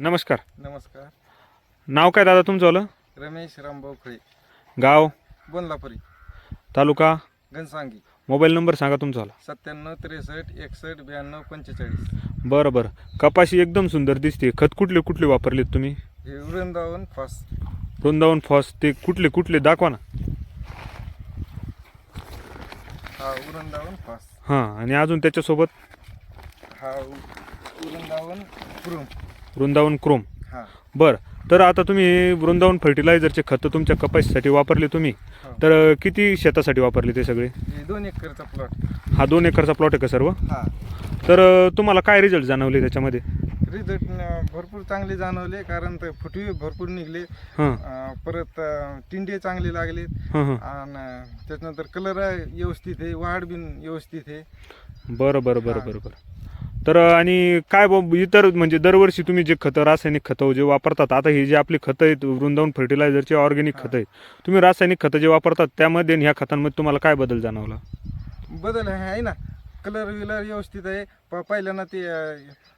नमस्कार. नमस्कार. नाव काय दादा तुमचं रमेश रामभाऊ खळे. गाव? बोनलापुरी. तालुका? घनसांगी. मोबाईल नंबर सांगा तुमचा सत्त्याण्णव त्रेसष्ट एकसष्ट ब्याण्णव पंचेचाळीस. बरं बरं. कपाशी एकदम सुंदर दिसते. खत कुठले कुठले वापरलेत तुम्ही? हे वृंदावन फास. वृंदावन फॉस. ते कुठले कुठले? दाखवा ना. हा वृंदावन फास. हां आणि अजून त्याच्यासोबत? हा वृंदावन कुरुम वृंदावन क्रोम. हा. बरं तर आता तुम्ही वृंदावन फर्टिलायझरचे खतं तुमच्या कपाशीसाठी वापरले तुम्ही. हो. तर किती शेतासाठी वापरले ते सगळे? हे दोन एकरचा प्लॉट हा दोन एकरचा प्लॉट आहे का सर्व? हा. तर अं, तुम्हाला काय रिझल्ट जाणवले त्याच्यामध्ये? रिझल्ट भरपूर चांगले जाणवले कारण ते फुटवे भरपूर निघले. हां. अं, परत अं, टिंडे चांगले लागले. हां हां. आणि त्याच्यानंतर कलर व्यवस्थित आहे वाढ बिन व्यवस्थित आहे. बरं बरं बरं. बरं बरं. तर आणि काय ब इतर म्हणजे दरवर्षी तुम्ही जे खतं रासायनिक खतं जे वापरतात आता हे जे आपली खतं आहेत वृंदावन फर्टिलायझरचे ऑर्गॅनिक. खतं आहेत तुम्ही रासायनिक खतं जे वापरतात त्यामध्ये ह्या खतांमध्ये तुम्हाला काय बदल जाणवला? बदल आहे आहे ना. कलर विलर व्यवस्थित आहे. प- पहिल्यांदा ते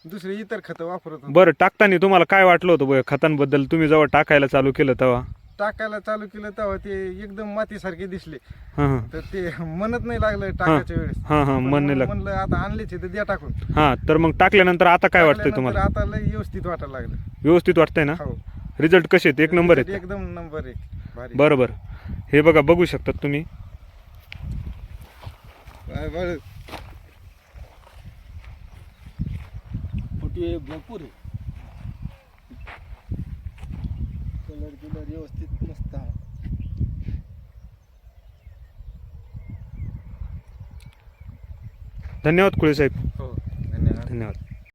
दुसरे इतर खतं वापरत बरं टाकताना तुम्हाला काय वाटलं होतं खतांबद्दल? तुम्ही जेव्हा टाकायला चालू केलं तेव्हा? टाकायला चालू केलं तेव्हा ते एकदम मातीसारखे दिसले. हां हां. तर ते मनत नाही लागलं टाकायच्या वेळेस. हां हां पण मन नाही म्हणलं आता आणलेच आहे तर द्या टाकून. हां तर मग टाकल्यानंतर आता काय वाटतंय टाकल्यानंतर तुम्हाला? आता लय व्यवस्थित वाटायला लागलं. व्यवस्थित वाटतंय ना? हो. रिझल्ट कसे आहेत? एक नंबर आहेत. एकदम नंबर एक. भारी. बरं बरं हे बघा बघू शकतात तुम्ही. भरपूर आहे. कलर गिलर व्यवस्थित मस्त आहे धन्यवाद कुळे साहेब. हो धन्यवाद. धन्यवाद.